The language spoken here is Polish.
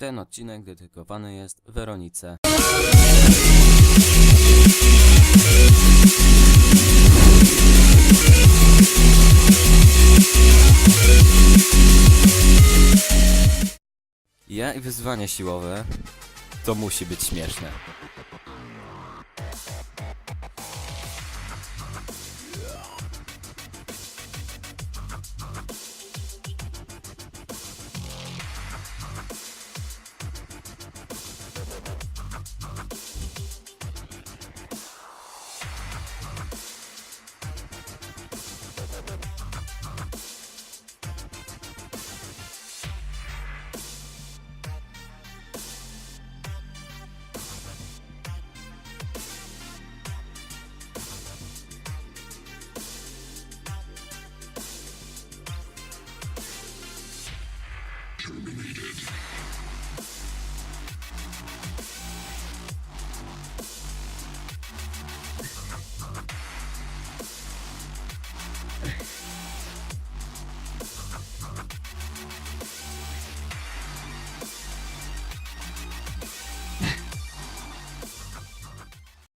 Ten odcinek dedykowany jest Weronice. Ja i wyzwanie siłowe to musi być śmieszne. Terminated.